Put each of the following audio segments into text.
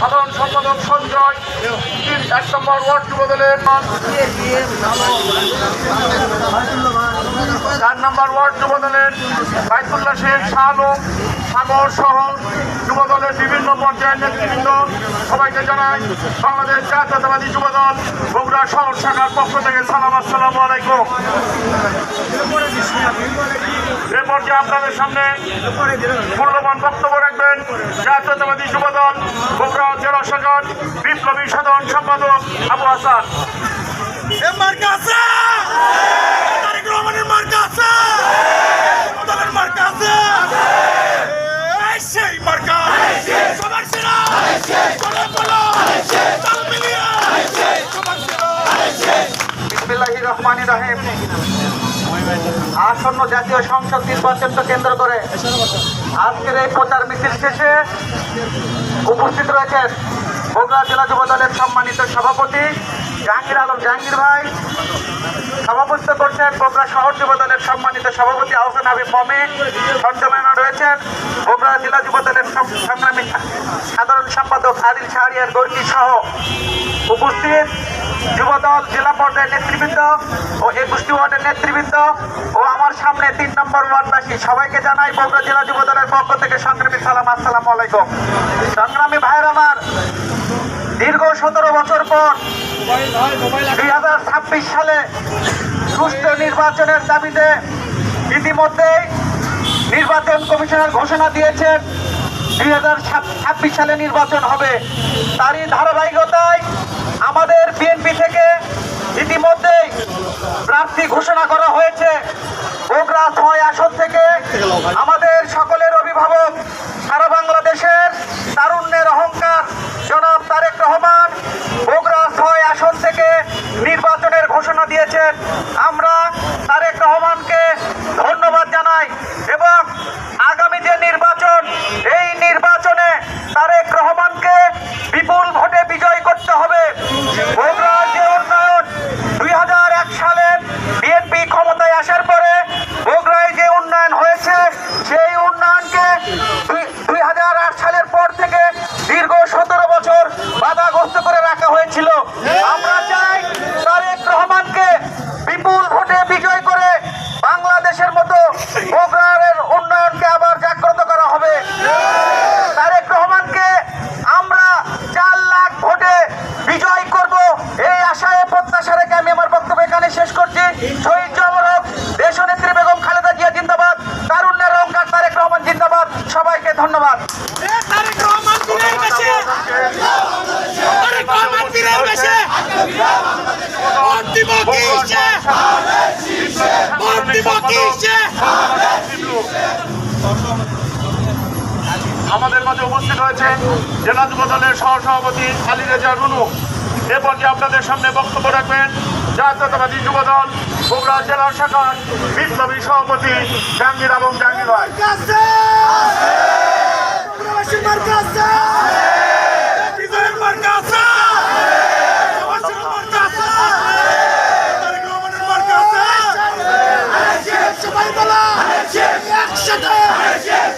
সাধারণ সম্পাদক সঞ্জয়, এক নম্বর ওয়ার্ড যুবদলের চার নম্বর ওয়ার্ড যুবদলের বাইতুল্লাহ শেখ শাহ সাগর সহ যুবদলের বিভিন্ন পর্যায়ের নেতৃবৃন্দ। সবাইকে জানাই বাংলাদেশ জাতীয়তাবাদী যুবদল, বগুড়া শহর শাখার পক্ষ থেকে সালাম, আসসালামু আলাইকুম। এ পর্যায়ে আপনাদের সামনে মূল্যবান বক্তব্য রাখবেন জাতীয়তাবাদী যুবদল বগুড়া জেলা শাখার বিপ্লবী সাধারণ সম্পাদক আবু হাসান। রহিম। আসন্ন জাতীয় সংসদ নির্বাচনকে কেন্দ্র করে। আজকের এই প্রচার মিছিল শেষে উপস্থিত রয়েছেন বগুড়া জেলা যুব দলের সম্মানিত সভাপতি জাহাঙ্গীর আলম। জাহাঙ্গীর ভাই, সভাপতিত্ব করছেন বগুড়া শহর যুব দলের সম্মানিত সভাপতি আহসান হাবিব মমিন সঞ্চালনা রয়েছেন বগুড়া জেলা যুব দলের সংগ্রামী সাধারণ সম্পাদক আদিল শাহরিয়ার গর্গী সহ উপস্থিত। যুবদল জেলা পর্যায়ের নেতৃবৃন্দ ও একুশটি ওয়ার্ডের নেতৃবৃন্দ ও আমার সামনে তিন নম্বর ওয়ার্ডবাসী। সবাইকে জানাই বগুড়া জেলা যুবদলের পক্ষ থেকে সংগ্রামী সালাম, আসসালামু আলাইকুম। সংগ্রামী ভাইয়ের আমার দীর্ঘ সতেরো বছর পর দুই হাজার ছাব্বিশ সালে সুষ্ঠু নির্বাচনের দাবিতে ইতিমধ্যেই নির্বাচন কমিশনার ঘোষণা দিয়েছেন, দুই হাজার ছাব্বিশ সালে নির্বাচন হবে। তারই ধারাবাহিকতায় বিএনপি থেকে ইতিমধ্যেই প্রার্থী ঘোষণা করা হয়েছে। ওগ্রা ছয় আসন থেকে আমাদের সকলের অভিভাবক সারা বাংলাদেশের তারুণ্যের অহংকার জনাব তারেক রহমান বগুড়া ছয় আসন থেকে নির্বাচনের ঘোষণা দিয়েছেন আমরা তারেক রহমানকে ধন্যবাদ জানাই এবং আগামী যে নির্বাচন এই নির্বাচনে তারেক রহমানকে বিপুল ভোটে বিজয় করতে হবে বগুড়ার যে উন্নয়ন দুই হাজার এক সালে বিএনপি ক্ষমতায় আসার পরে বগুড়ায় যে উন্নয়ন হয়েছে সেই উন্নয়নকে দুই হাজার আট সালের পর থেকে দীর্ঘ সতেরো বছর বাধাগ্রস্ত করে রাখা হয়েছিল আমরা চাই তারেক রহমানকে বিপুল ভোটে বিজয় করে বাংলাদেশের মতো বগুড়ার উন্নয়নকে আবার জাগ্রত করা হবে তারেক রহমানকে আমরা চার লাখ ভোটে বিজয় করব এই আশায় প্রত্যাশা রেখে আমি আমার বক্তব্য এখানে শেষ করছি শহীদ জমরক দেশনেত্রী বেগম খালেদা জিয়া জিন্দাবাদ তারুণ্যের অহংকার তারেক রহমান জিন্দাবাদ সবাইকে ধন্যবাদ এ তারেক রহমান বীরের বেশে তারেক রহমান বীরের বেশে আমাদের মাঝে উপস্থিত হয়েছে জেলা যুব দলের সহসভাপতি আলী রেজা রুনু এ পর্যায়ে আপনাদের সামনে বক্তব্য রাখবেন জাতীয়তাবাদী যুব দল বগুড়া জেলা শাখার বিপ্লবী সভাপতি জাহাঙ্গীর আলম জাহাঙ্গীর ভাই কাছে বাংলাদেশের মার্কা আছে বিজয়ের মার্কা আছে সবার মার্কা আছে তারেক রহমানের মার্কা আছে সবাই বলা একসাথে খালি তোলা জাঙ্গির ভাইয়া সাল ভাইয়া ভাইয়া সবার সেরা কলকি ভাইয়া সুজন ভাইয়া সৌরভ ভাইয়া বিসমিল্লাহির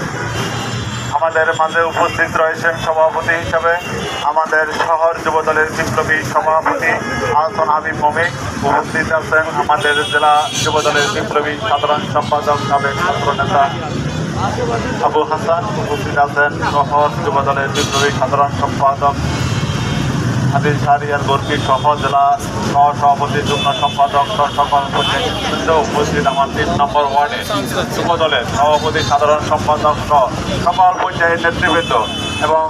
আমাদের মাঝে উপস্থিত রয়েছেন সভাপতি হিসেবে আমাদের শহর যুবদলের বিপ্লবী সভাপতি আহসান হাবিব মমিক উপস্থিত আছেন আমাদের জেলা যুবদলের বিপ্লবী সাধারণ সম্পাদক সাবেক ছাত্র নেতা আবু হাসান। উপস্থিত আছেন শহর যুবদলের বিপ্লবী সাধারণ সম্পাদক আদিল শাহরিয়ার গর্বী সহ জেলা সহ সভাপতি যুগ্ম সম্পাদক সকল উপস্থিত আমার তিন নম্বর ওয়ার্ডে। যুব দলের সভাপতি সাধারণ সম্পাদক সহ সকল পর্যায়ের নেতৃবৃন্দ এবং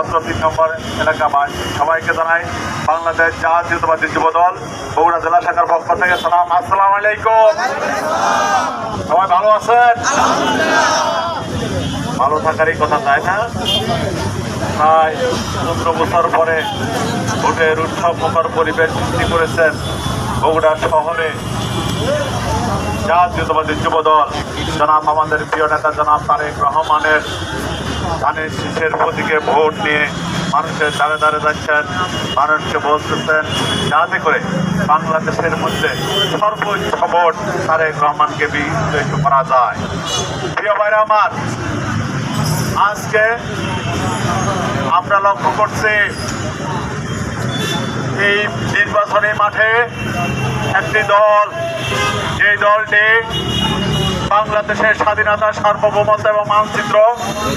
অত্র তিন নম্বর এলাকাবাসী। সবাইকে জানাই বাংলাদেশ জাতীয়তাবাদী যুব দল বগুড়া জেলা শাখার পক্ষ থেকে সালাম। আসসালামু আলাইকুম। সবাই ভালো আছেন? ভালো থাকারই কথা তাই না? প্রায় পনেরো বছর পরে ভোটের উৎসব মুখর পরিবেশ সৃষ্টি করেছেন বগুড়া শহরে। জাতীয়তাবাদী যুব দল জনাব আমাদের প্রিয় নেতা জনাব তারেক রহমানের ধানের শীষের প্রতীকে ভোট নিয়ে মানুষের দাঁড়ে দাঁড়ে যাচ্ছেন, মানুষকে বলতেছেন, যাতে করে বাংলাদেশের মধ্যে সর্বোচ্চ ভোট তারেক রহমানকে বিজয়ী করা যায়। প্রিয় ভাইরা আমার, আজকে আমরা লক্ষ্য করছি এই নির্বাচনী মাঠে একটি দল যে দলটি বাংলাদেশের স্বাধীনতা সার্বভৌমত্ব এবং মানচিত্র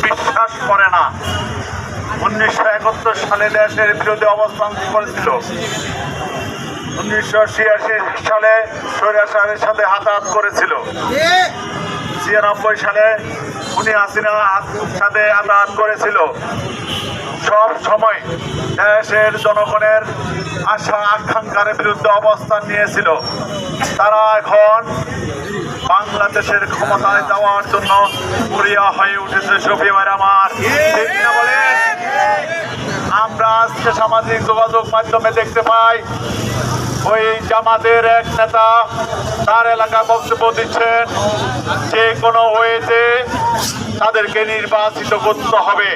বিশ্বাস করে না। উনিশশো একাত্তর সালে দেশের বিরুদ্ধে অবস্থান করেছিল। উনিশশো ছিয়াশি সালে স্বৈরাচারের সাথে হাতাহাত করেছিল। ছিয়ানব্বই সালে উনি হাসিনার সাথে আঘাত করেছিল। সব সময় দেশের জনগণের আশা আকাঙ্ক্ষার বিরুদ্ধে অবস্থান নিয়েছিল। তারা এখন বাংলাদেশের ক্ষমতায় যাওয়ার জন্য মরিয়া হয়ে উঠেছে সফি আমার। আমরা আজকে সামাজিক যোগাযোগ মাধ্যমে দেখতে পাই ওই জামাতের এক নেতা তার এলাকা বক্তব্য দিচ্ছেন যে কোনো ওয়েতে তাদেরকে নির্বাচিত করতে হবে।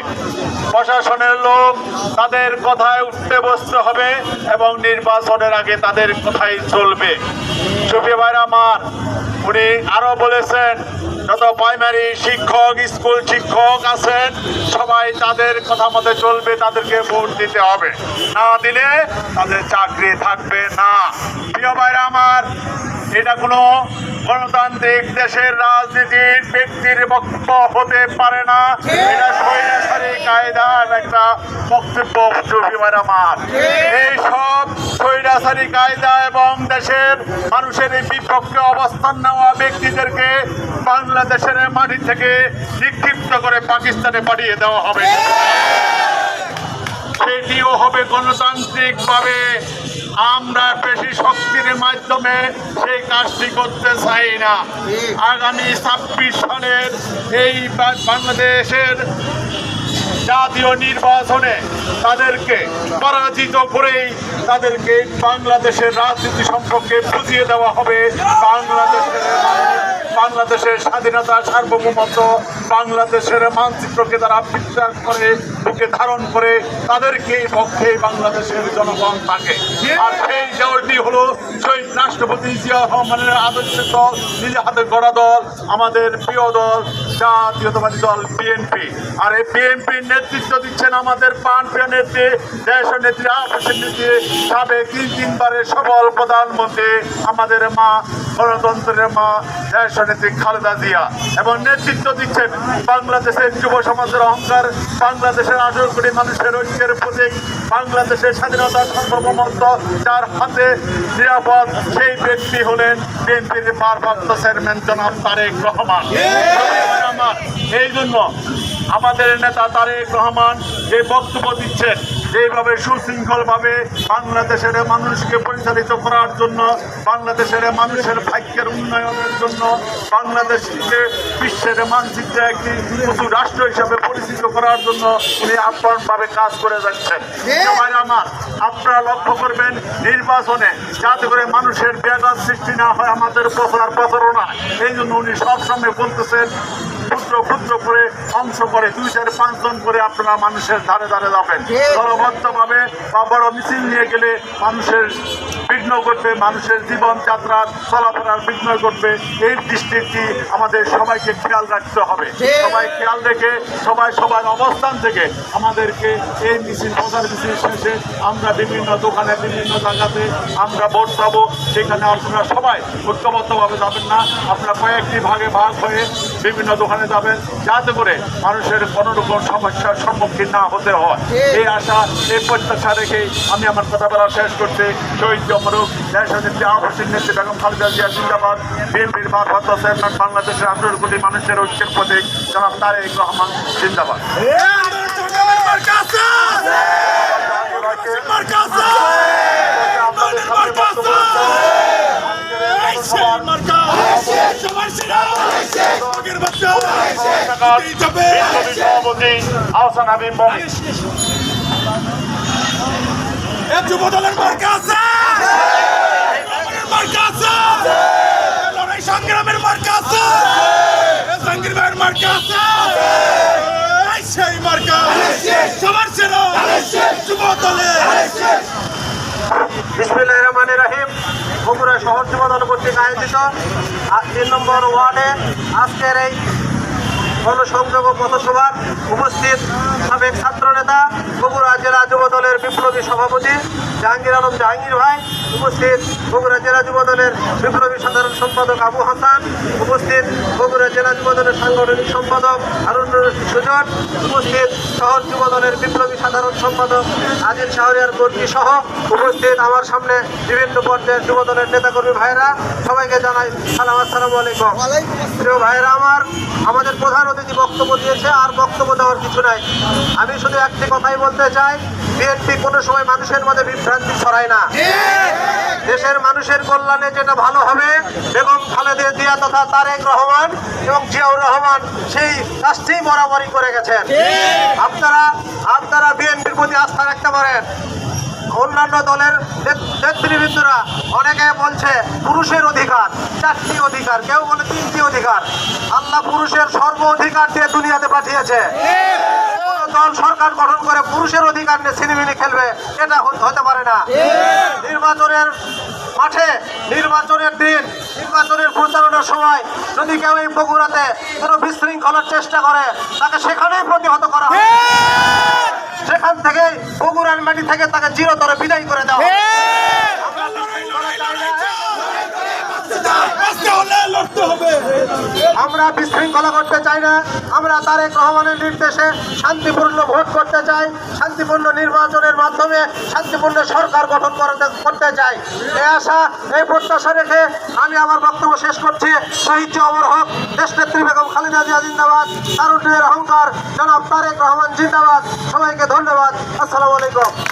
প্রশাসনের লোক তাদের কথায় উঠতে বসতে হবে এবং নির্বাচনের আগে তাদের কথাই চলবে। সুফি ভাইরা, আমার উনি আরও বলেছেন, যত প্রাইমারি শিক্ষক স্কুল শিক্ষক আছেন, সবাই তাদের কথা মতে চলবে, তাদেরকে ভোট দিতে হবে। না দিলে তাদের চাকরি থাকবে না। প্রিয় ভাইরা আমার, এটা কোনো গণতান্ত্রিক দেশের রাজনীতির ব্যক্তির বক্তব্য হতে পারে না। এটা স্বৈরাচারী কায়দার একটা বক্তব্য সুফিমার আমার এই সব স্বৈরাচারী কায়দা এবং দেশের মানুষের এই বিপক্ষে অবস্থান নেওয়া ব্যক্তিদেরকে বাংলাদেশের মাটি থেকে নিক্ষিপ্ত করে পাকিস্তানে পাঠিয়ে দেওয়া হবে। সেটিও হবে গণতান্ত্রিক ভাবে আমরা পেশি শক্তির মাধ্যমে সেই কাজটি করতে চাই না। আগামী ছাব্বিশ সালের এই বাংলাদেশের জাতীয় নির্বাচনে তাদেরকে পরাজিত করেই তাদেরকে বাংলাদেশের রাজনীতি সম্পর্কে বুঝিয়ে দেওয়া হবে। বাংলাদেশের বাংলাদেশের স্বাধীনতা সার্বভৌমত্ব, বাংলাদেশের মানচিত্রকে তারা বিশ্বাস করে, বুকে ধারণ করে, তাদেরকে পক্ষে বাংলাদেশের জনগণ থাকে। আর সেই দলটি হলো শহীদ রাষ্ট্রপতি জিয়া রহমানের আদর্শ দল নিজে হাতে গড়া দল, আমাদের প্রিয় দল জাতীয়তাবাদী দল বিএনপি আর এই বিএনপির নেতৃত্ব দিচ্ছেন আমাদের পান প্রিয় নেত্রী দেশ নেত্রী আফিসের নেত্রী, সাবেক তিন তিনবারের সফল প্রধানমন্ত্রী, আমাদের মা গণতন্ত্রের মা দেশ নেত্রী খালেদা জিয়া। এবং নেতৃত্ব দিচ্ছেন বাংলাদেশের যুব সমাজের অহংকার, বাংলাদেশের আঠারো কোটি মানুষের ঐক্যের প্রতীক, বাংলাদেশের স্বাধীনতা সার্বভৌমত্ব, যার হাতে নিরাপদ সেই ব্যক্তি হলেন বিএনপির ভারপ্রাপ্ত চেয়ারম্যান জনাব তারেক রহমান। আমার এই জন্য আমাদের নেতা তারেক রহমান যে বক্তব্য দিচ্ছেন, যেভাবে সুশৃঙ্খলভাবে বাংলাদেশের মানুষকে পরিচালিত করার জন্য, বাংলাদেশের মানুষের ভাগ্যের উন্নয়নের জন্য, বাংলাদেশকে বিশ্বের মানচিত্রে একটি উঁচু রাষ্ট্র হিসাবে পরিচিত করার জন্য উনি আপ্রাণভাবে কাজ করে যাচ্ছেন। সবাই আমার, আপনারা লক্ষ্য করবেন, নির্বাচনে যাতে করে মানুষের ব্যাঘাত সৃষ্টি না হয়, আমাদের প্রচার প্রচারণা এই জন্য উনি সবসময় বলতেছেন ক্ষুদ্র করে অংশ করে দুই চার পাঁচজন করে আপনারা মানুষের ধারে ধারে যাবেন। দলবদ্ধভাবে বা বড় মিছিল নিয়ে গেলে মানুষের বিঘ্ন করবে মানুষের জীবনযাত্রার চলাফেরার বিঘ্ন করবে এই দৃষ্টিটি আমাদের সবাইকে খেয়াল রাখতে হবে। সবাই খেয়াল রেখে সবাই সবার অবস্থান থেকে আমাদেরকে এই মিছিল প্রচার মিছিল শেষে আমরা বিভিন্ন দোকানে বিভিন্ন জায়গাতে আমরা ভোট পাবো। সেখানে আপনারা সবাই ঐক্যবদ্ধভাবে যাবেন না। আপনারা কয়েকটি ভাগে ভাগ হয়ে বিভিন্ন দোকানে যাবেন। যাতে করে মানুষের কোনো রকম সমস্যার সম্মুখীন না হতে হয়। এই আশা, এই প্রত্যাশা রেখে আমি আমার কথা বলা শেষ করতে শহীদ অমরুক দেশনেত্রী আহসিন নেত্রী বেগম খালেদা জিয়া জিন্দাবাদ। বিএনপির ভারপ্রাপ্ত চেয়ারম্যান বাংলাদেশের আঠারো কোটি মানুষের ঐক্যের প্রতীক জনাব তারেক রহমান জিন্দাবাদ। সংগ্রামের মার্কা সভাপতি আহসান হাবিব যুব দলের মার্কা আছে মার্কা আছে লড়াই সংগ্রামের মার্কা আছে ভাইয়ের মার্কা আছে সেই মার্কা সবার সেরা যুব দলের বিসমিল্লাহ রহমান রাহিম। বগুড়া শহর যুবদল কর্তৃক আয়োজিত তিন নম্বর ওয়ার্ডে আজকের এই গণসংযোগ ও পথসভার উপস্থিত সাবেক ছাত্রনেতা বগুড়া জেলা যুবদলের বিপ্লবী সভাপতি জাহাঙ্গীর আলম জাহাঙ্গীর ভাই। উপস্থিত বগুড়া জেলা যুব দলের বিপ্লবী সাধারণ সম্পাদক আবু হাসান উপস্থিত বগুড়া জেলা যুব দলের সাংগঠনিক সম্পাদক হারুন সুজন উপস্থিত শহর যুব দলের বিপ্লবী সাধারণ সম্পাদক আজিজ শাহরিয়ার কর্মী সহ উপস্থিত আমার সামনে বিভিন্ন পর্যায়ের যুব দলের নেতাকর্মী ভাইরা সবাইকে জানাই সালাম আসসালামু আলাইকুম। প্রিয় ভাইরা আমার আমাদের প্রধান অতিথি বক্তব্য দিয়েছে আর বক্তব্য দেওয়ার কিছু নাই। আমি শুধু একটি কথাই বলতে চাই বিএনপি কোনো সময় মানুষের মধ্যে বিভ্রান্তি ছড়ায় না। দেশের মানুষের কল্যাণে যেটা ভালো হবে, বেগম খালেদে দিয়া তথা তারেক রহমান এবং জিয়াউর রহমান সেই কাজটি বরাবরই করে গেছেন। আপনারা আপনারা বিএনপির প্রতি আস্থা রাখতে পারেন। অন্যান্য দলের নেতৃবৃন্দরা অনেকে বলছে পুরুষের অধিকার, চারটি অধিকার, কেউ বলে তিনটি অধিকার। আল্লাহ পুরুষের সর্ব অধিকার দিয়ে দুনিয়াতে পাঠিয়েছে। দল সরকার গঠন করে পুরুষের অধিকার নিয়ে ছিনিমিনি খেলবে, এটা হতে- পারে না। নির্বাচনের মাঠে, নির্বাচনের দিন, নির্বাচনের প্রচারণার সময় যদি কেউ এই বগুড়াতে কোনো বিশৃঙ্খলার চেষ্টা করে, তাকে সেখানেই প্রতিহত করা হবে সেখান থেকে বগুড়ার মাটি থেকে তাকে চিরতরে বিদায় করে দেওয়া হবে। আমরা বিশৃঙ্খলা চাই না। আজকে হলে আমরা বিশৃঙ্খলা করতে চাই না। আমরা তারেক রহমানের নির্দেশে শান্তিপূর্ণ ভোট করতে চাই, শান্তিপূর্ণ নির্বাচনের মাধ্যমে শান্তিপূর্ণ সরকার গঠন করতে- চাই। এই আশা এই প্রত্যাশা রেখে আমি আমার বক্তব্য শেষ করছি। শহীদ অমর হক, দেশনেত্রী বেগম খালেদা জিয়া জিন্দাবাদ, তারুণ্যের অহংকার, জনাব তারেক রহমান জিন্দাবাদ। সবাইকে ধন্যবাদ। আসসালামু আলাইকুম।